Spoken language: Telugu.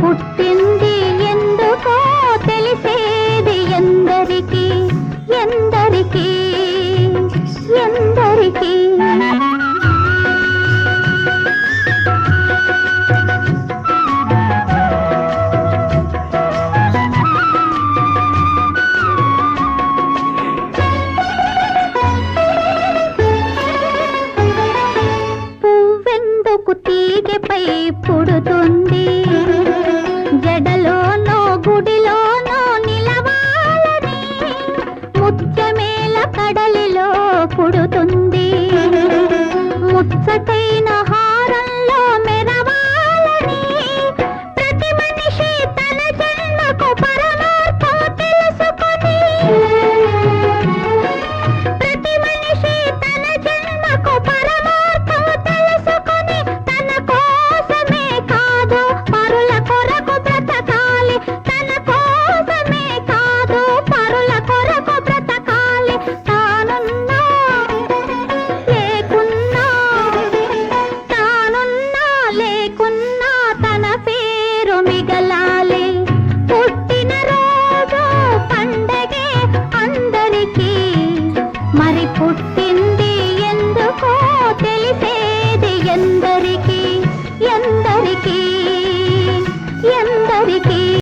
పుట్టింది ఎందుకో తెలిసేది ఎందరికి? ఎందరికి? ఎందరికి? పువ్వెందుకు తీగపై పుడుతుంది? ముత్యమేల